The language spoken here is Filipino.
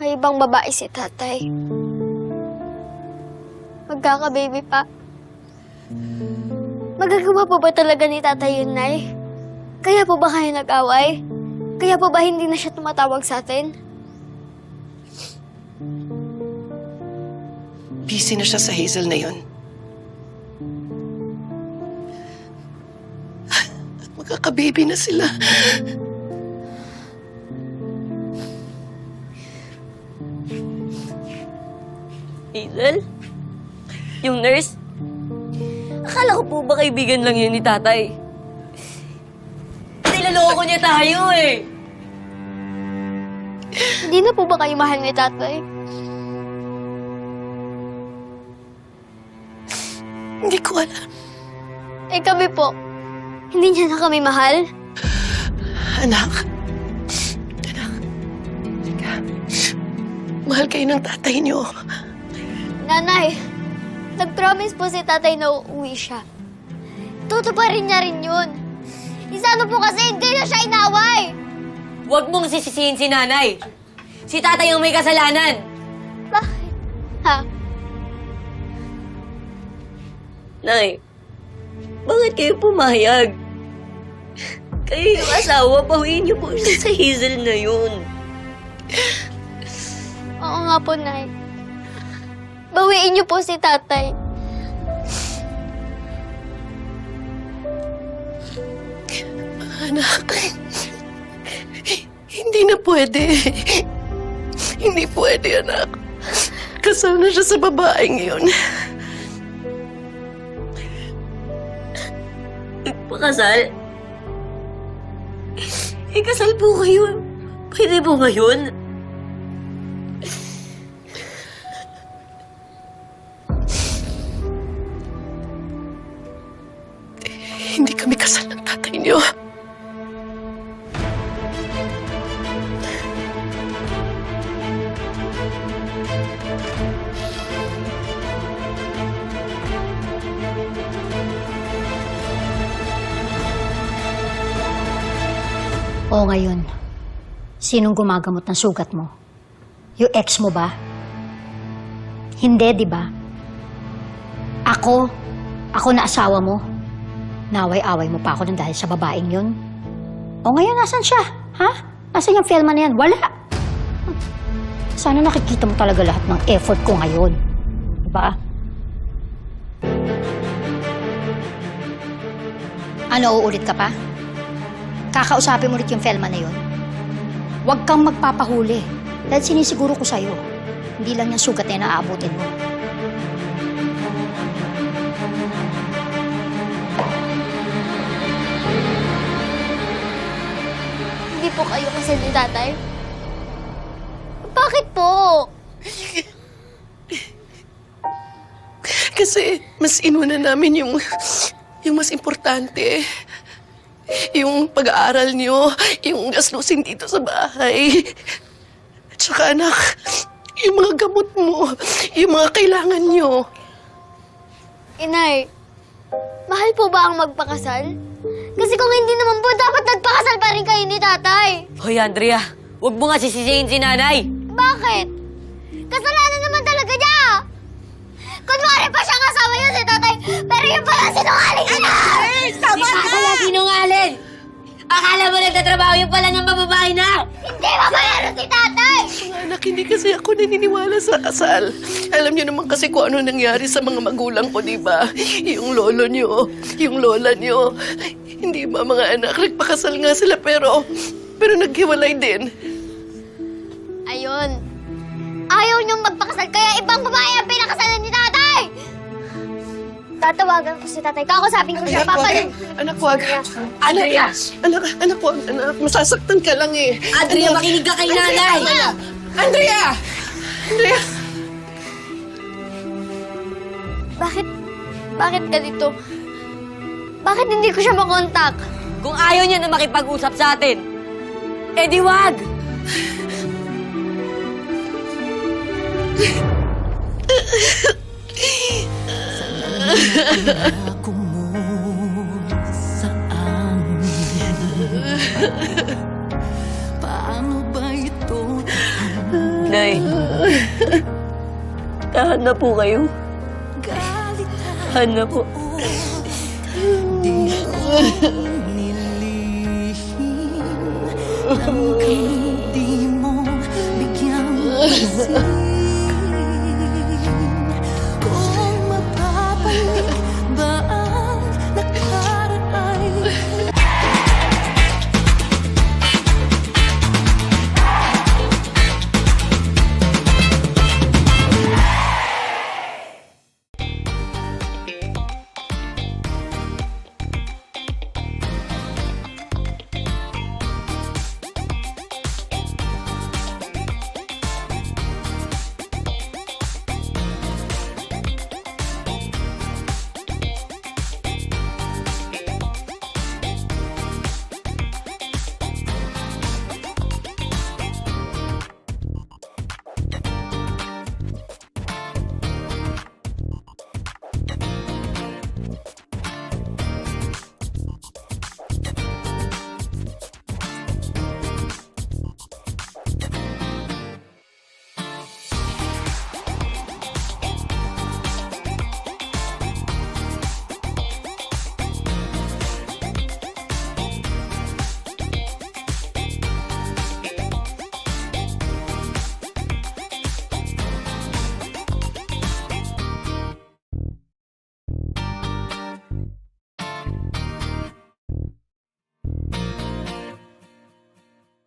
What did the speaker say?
May ibang babae si tatay. Magkaka-baby pa. Magagawa po ba talaga ni tatay yun, Nay? Kaya po ba kayo nag-away? Kaya po ba hindi na siya tumatawag sa atin? Busy na siya sa Hazel na yun. At magkakababy na sila. Hazel? Yung nurse? Akala ko po ba kaibigan lang yun ni tatay? Nilaloko niya tayo eh! Hindi na po ba kayo mahal ni tatay? Hindi ko alam. Eh kami po, hindi niya na kami mahal? Anak. Anak. Teka. Mahal kayo ng tatay niyo. Nanay, nag-promise po si tatay na uuwi siya. Tutuparin niya rin yun. Isa po kasi hindi na siya inaway. Huwag mong sisisihin si nanay! Si tatay ang may kasalanan! Bakit? Ha? Nay, bakit kayo pumayag? Kayo yung asawa, pawiin niyo po siya sa Hazel na yun. Oo nga po, Nay. Bawiin niyo po si tatay. Anak. Hindi na pwede. Hindi pwede, anak. Kasal na siya sa babaeng yun. Nagpakasal? Eh, kasal po kayo. Pwede ba yun? Hindi kami kasal ng tatay niyo. O ngayon, sinong gumagamot ng sugat mo? Yung ex mo ba? Hindi, di ba? Ako, ako na asawa mo. Naway-away mo pa ako ng dahil sa babaeng yun. O ngayon, nasan siya? Ha? Nasaan yung Felma na yan? Wala! Sana nakikita mo talaga lahat ng effort ko ngayon. Di ba? Ano, uulit ka pa? Kakausapin mo ulit yung Felma na yun. Huwag kang magpapahuli. Dahil sinisiguro ko sa'yo, hindi lang yung sugat na naaabutin mo. Hindi po kayo kasal ni tatay? Bakit po? Kasi mas inuna namin yung, yung mas importante. Yung pag-aaral niyo, yung gastusin dito sa bahay. At saka anak, yung mga gamot mo, yung mga kailangan niyo. Inay, mahal po ba ang magpakasal? Kasi kung hindi naman po, dapat nagpakasal pa rin kayo ni tatay. Hoy, Andrea, huwag mo nga sisisihin si nanay! Bakit? Kasalanan naman talaga niya! Kunwari pa siyang asawa yun si tatay, pero yun pala sinungaling niya! Tama si Kaya sinungaling! Akala mo nagtatrabaho yung pala ng bababae na! Hindi mabayaran si tatay! Mga anak, hindi kasi ako naniniwala sa kasal. Alam niyo naman kasi kung ano nangyari sa mga magulang ko, di ba? Yung lolo niyo, yung lola niyo. Hindi ba mga anak, nagpakasal nga sila pero, pero naghiwalay din. Ayun. Ayaw niyong magpakasal, kaya ibang babae Tatawagan ko si tatay, kakusapin ko siya, Anak, wag. papalim. Anak, wag. Andrea! Anak, anak, wag. Anak, masasaktan ka lang eh. Andrea, Anak, makinig ka kay nanay! Andrea! Andrea! Bakit, bakit ganito? Bakit hindi ko siya makontak? Kung ayaw niya na makipag-usap sa atin, eh di wag! Nay, tahan na po kayo. Tahan na po. Di mo pansin